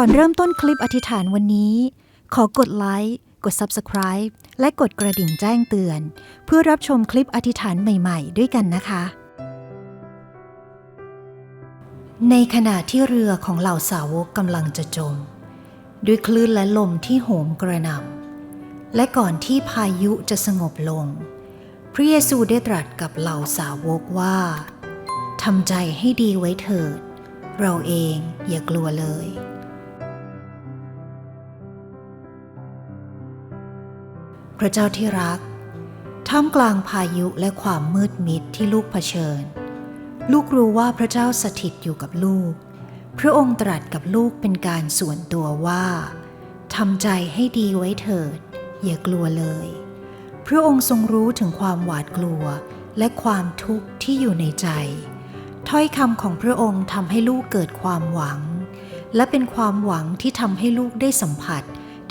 ก่อนเริ่มต้นคลิปอธิษฐานวันนี้ ขอกดไลค์กด Subscribe และกดกระดิ่งแจ้งเตือน เพื่อรับชมคลิปอธิษฐานใหม่ๆ ด้วยกันนะคะ ในขณะที่เรือของเหล่าสาวกกำลังจะจม ด้วยคลื่นและลมที่โหมกระหน่ำและก่อนที่พายุจะสงบลง พระเยซูได้ตรัสกับเหล่าสาวกว่าทำใจให้ดีไว้เถิด เราเองอย่ากลัวเลย พระเจ้าที่รัก ท่ามกลางพายุและความมืดมิดที่ลูกเผชิญ ลูกรู้ว่าพระเจ้าสถิตอยู่กับลูก พระองค์ตรัสกับลูกเป็นการส่วนตัวว่าทำใจให้ดีไว้เถิด อย่ากลัวเลย พระองค์ทรงรู้ถึงความหวาดกลัวและความทุกข์ที่อยู่ในใจ ถ้อยคำของพระองค์ทำให้ลูกเกิดความหวัง และเป็นความหวังที่ทำให้ลูกได้สัมผัส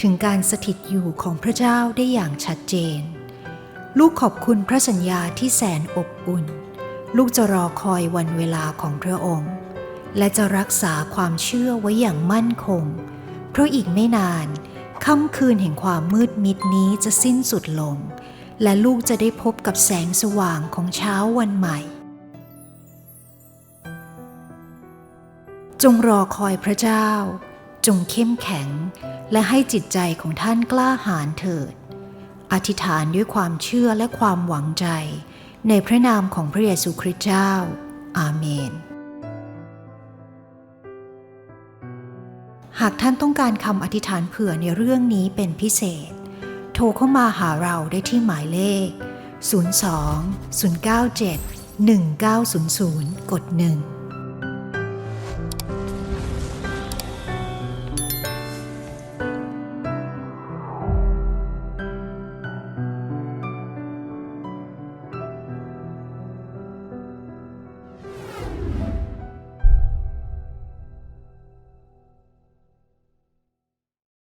ถึงการสถิตอยู่ของพระเจ้าได้อย่างชัดเจน ลูกขอบคุณพระสัญญาที่แสนอบอุ่น ลูกจะรอคอยวันเวลาของพระองค์ และจะรักษาความเชื่อไว้อย่างมั่นคง เพราะอีกไม่นานค่ำคืนแห่งความมืดมิดนี้จะสิ้นสุดลง และลูกจะได้พบกับแสงสว่างของเช้าวันใหม่ จงรอคอยพระเจ้า จงเข้มแข็ง และให้จิตใจของท่านกล้าหาญเถิด อธิษฐานด้วยความเชื่อและความหวังใจ ในพระนามของพระเยซูคริสต์เจ้า อาเมน หากท่านต้องการคำอธิษฐานเผื่อในเรื่องนี้เป็นพิเศษ โทรเข้ามาหาเราได้ที่หมายเลข 02 097 1900 กด 1